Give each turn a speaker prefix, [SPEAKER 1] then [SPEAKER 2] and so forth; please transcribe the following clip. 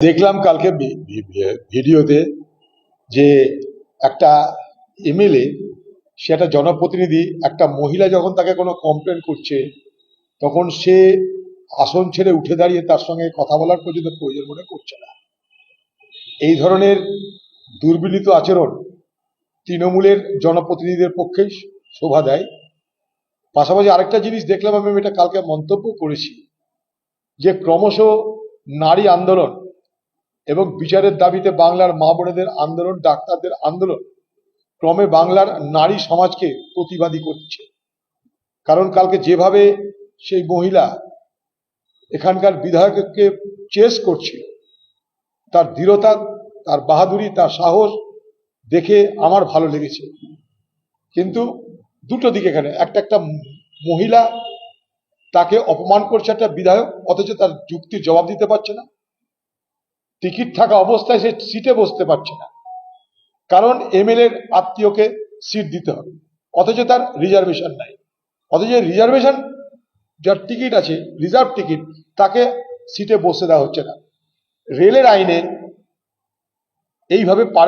[SPEAKER 1] দেখলাম কালকে ভিডিওতে যে একটা এমএলএ সে একটা জনপ্রতিনিধি, একটা মহিলা যখন তাকে কোনো কমপ্লেন করছে, তখন সে আসন ছেড়ে উঠে দাঁড়িয়ে তার সঙ্গে কথা বলার পর্যন্ত প্রয়োজন মনে করছে না। এই ধরনের দুর্বিনীত আচরণ তৃণমূলের জনপ্রতিনিধিদের পক্ষেই শোভা দেয়। পাশাপাশি আরেকটা জিনিস দেখলাম আমি এটা কালকে মন্তব্য করেছি যে ক্রমশ নারী আন্দোলন এবং বিচারের দাবিতে বাংলার মা বোনেদের আন্দোলন, ডাক্তারদের আন্দোলন ক্রমে বাংলার নারী সমাজকে প্রতিবাদী করছে। কারণ কালকে যেভাবে সেই মহিলা এখানকার বিধায়ককে চেস করছিল, তার দৃঢ়তা, তার বাহাদুরি, তার সাহস দেখে আমার ভালো লেগেছে। কিন্তু দুটো দিক এখানে, একটা একটা মহিলা তাকে অপমান করছে একটা বিধায়ক, অথচ তার যুক্তির জবাব দিতে পারছে না। টিকিট থাকা অবস্থায় সে সিটে বসতে পারছে না। কারণ এমএলএ এর আত্মীয়কে সিট দিতে হবে, অথচ তার রিজার্ভেশন নাই। অথচ রিজার্ভেশন, যার টিকিট আছে, রিজার্ভ টিকিট, তাকে সিটে বসে দেওয়া হচ্ছে না। রেলের আইনে এইভাবে পারে